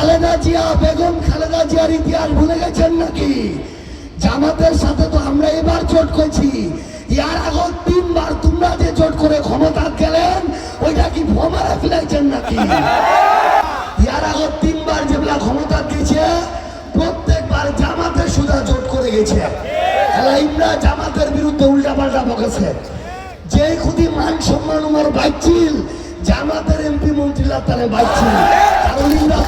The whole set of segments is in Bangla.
খালেদা জিয়া বেগম খালেদা জিয়ার ইতিহাস ভুলে গেছেন নাকি? জামাতের সাথে তো আমরা এবার জোট করেছি। ইয়ার আগত তিনবার তোমরা যে জোট করে ক্ষমতা গেলেন, ওইটা কি ভমারা ফেলাইছেন নাকি? ইয়ার আগত তিনবার যেগুলা ক্ষমতা দিয়েছে, প্রত্যেকবার জামাতের সুদা জোট করে গেছে। ইমরা জামাতের বিরুদ্ধে উল্টা পাল্টা বকেছে। যে খুদি মান সম্মান উমার বাইছিল জামাতের এমপি মন্ত্রীরা তারে বাইছিল কারণ ইমরা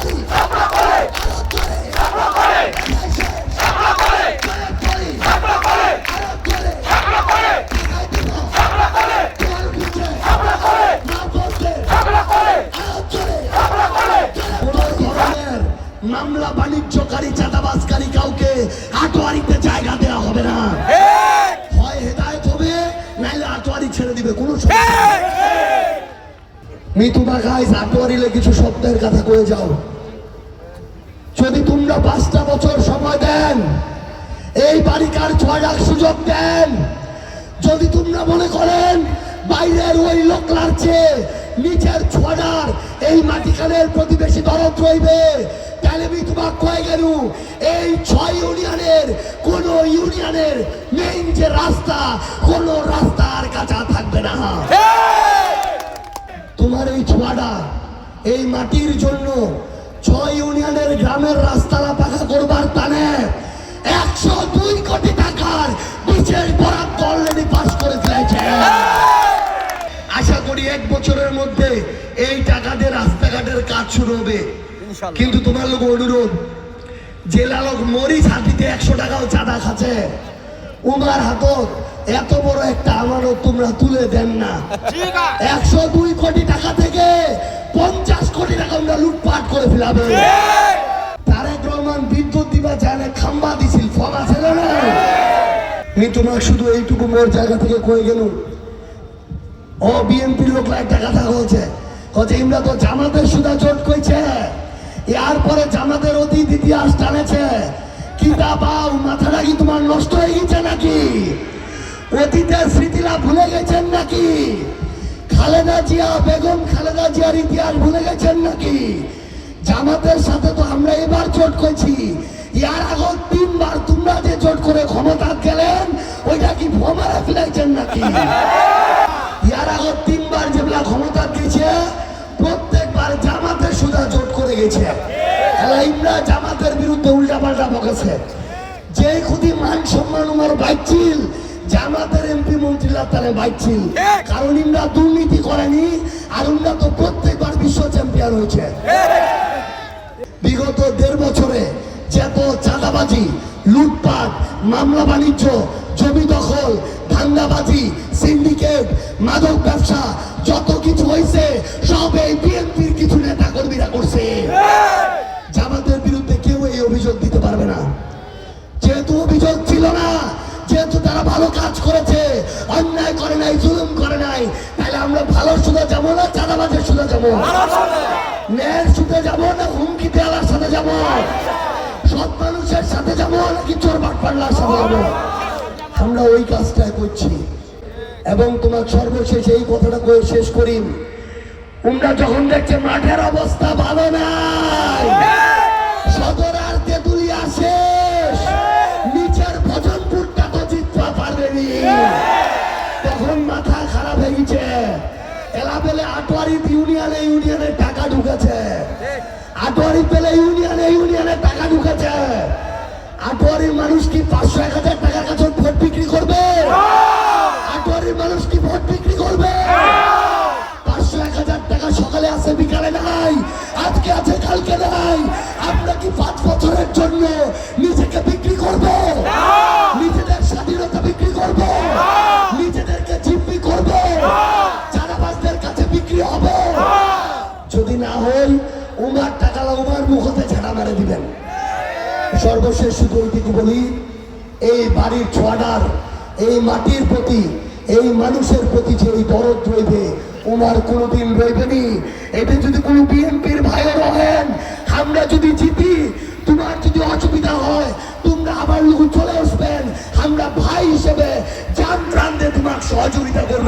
মামলা বাণিজ্যকারী চাঁদাবাজকারী কাউকে আটোয়ারিতে জায়গা দেওয়া হবে না। হয় হেদায়ত হবে নাইলে আটোয়ারি ছেড়ে দিবে কোনো সমস্যা মিতু দেখায় আটোয়ারিলে কিছু শব্দের কথা কয়ে যাও। যদি তোমরা পাঁচটা বছর সময় দেন, এই বাড়িকার ছয় লাখ সুযোগ দেন, যদি তোমরা মনে করেন বাইরের ওই লোকলার চেয়ে নিচের ছড়ার এই মাটিখানের প্রতিবেশী দরদ রইবে, তাহলে আমি তোমার কয়ে গেল, এই ছয় ইউনিয়নের, কোন ইউনিয়নের মেইন যে রাস্তা, কোন রাস্তা আর কাঁচা থাকবে না। তোমার এই ছোয়াটা এই মাটির জন্য ছয় ইউনিয়নের গ্রামের রাস্তালা পাকা করবার টানে। একশো দুই কোটি টাকার বিশেষ বরাদ্দ অলরেডি পাস করে ফেলেছে। আশা করি এক বছরের মধ্যে এই টাকা দিয়ে রাস্তাঘাটের কাজ শুরু হবে। কিন্তু তোমার লোক অনুরোধ জেলা লোক মরিচ হাতিতে একশো টাকাও চাঁদা খাচ্ছে। উমার হাতত এত বড় একটা আমানত তোমরা তুলে দেন না। একশো দুই কোটি টাকা থেকে পঞ্চাশ কোটি টাকা আমরা লুটপাট করে ফেলাবে। তারেক রহমান বিদ্যুৎ দিবা জানে খাম্বা দিছিল আছে না? আমি তোমার শুধু এইটুকু মোর জায়গা থেকে কয়ে গেল ও বিএনপির লোক একটা কথা বলছে ইমরা তো জামাতের সুদা জোট কইছে। এর পরে জামাতের অতীত ইতিহাস টানেছে। কি দা বাউ মাথাটা কি তোমার নষ্ট হয়ে গেছে নাকি? অতীতের স্মৃতিরা ভুলে গেছেন নাকি? খালেদা জিয়া বেগম, খালেদা জিয়ার ইতিহাস ভুলে গেছেন নাকি? জামাতের সাথে তো আমরা এবার জোট করেছি। ইয়ার আগত তিনবার তোমরা যে জোট করে ক্ষমতা গেলেন, ওইটা কি ভমারা ফেলাইছেন নাকি? ইয়ার আগত তিনবার যেগুলা ক্ষমতা দিয়েছে, প্রত্যেকবার জামাতের সুদা জোট করে গেছে। ইমরা জামাতের বিরুদ্ধে উল্টা পাল্টা বকেছে। যে খুদি মান সম্মান উমার বাইছিল জামাতের এমপি মন্ত্রীরা তারে বাইছিল কারণ ইমরা দুর্নীতি করেনি আর উমরা তো প্রত্যেকবার বিশ্ব চ্যাম্পিয়ন হয়েছে। বিগত দেড় বছরে যত চাঁদাবাজি লুটপাট মামলা বাণিজ্য জমি দখল ধান্দাবাজি সিন্ডিকেট মাদক ব্যবসা যত কিছু হয়েছে সব এই বিএনপির কিছু নেতা কর্মীরা করছে জামাতের বিরুদ্ধে কেউ এই অভিযোগ দিতে পারবে না। ভালো কাজ করেছে, অন্যায় করে নাই, জুলুম করে নাই, তাহলে আমরা ভালো সুদা যাব না চাঁদাবাজের সুদা যাব? ন্যায়ের সুদে যাব না হুমকি দেওয়ার সাথে যাব? সৎ মানুষের সাথে যাব নাকি চোর সাথে যাব? আমরা ওই কাজটাই করছি। এবং তোমার সর্বশেষ এই কথাটা কয়ে শেষ করি তোমরা যখন দেখছে মাঠের অবস্থা ভালো নাই। জিততে তখন মাথা খারাপ হয়ে গেছে। এলাবেলে আটোয়ারি ইউনিয়নে ইউনিয়নে টাকা ঢুকেছে। আটোয়ারি পেলে ইউনিয়নে ইউনিয়নে টাকা ঢুকেছে। আটোয়ারির মানুষ কি পাঁচশো এক হাজার টাকার কাছে ভোট বিক্রি করবে? আটোয়ারির মানুষ কি ভোট বিক্রি করবে? পাঁচশো এক হাজার টাকা সকালে আছে, বিকালে নাই, আজকে আছে, কালকে নাই। আমরা কি পাঁচ বছরের জন্য নিজেকে বিক্রি করব? করব। নিজেদেরকে জিম্মি করব। চারাবাসদের কাছে বিক্রি হব। যদি না হই উমার টাকা উমার মুখতে ছেড়া মেরে দিবেন। সর্বশেষ শুধু এইটুকু বলি এই বাড়ির ছোয়াডার এই মাটির প্রতি এই মানুষের প্রতি যে এই দরদ রইবে ওনার কোনোদিন রইবেনি এতে যদি কোনো বিএনপির ভাই রহেন আমরা যদি জিতি সহযোগিতা করব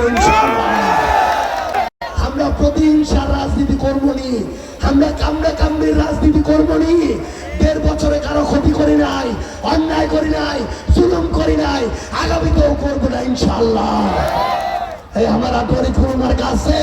আমরা প্রতিহিংসার রাজনীতি করব নি। আমরা কামড়া কামড়ির রাজনীতি করব নি। দেড় বছরে কারও ক্ষতি করি নাই, অন্যায় করি নাই, জুলুম করি নাই, আগামীতেও করব না ইনশাল্লাহ এই আমার খুলনার কাছে।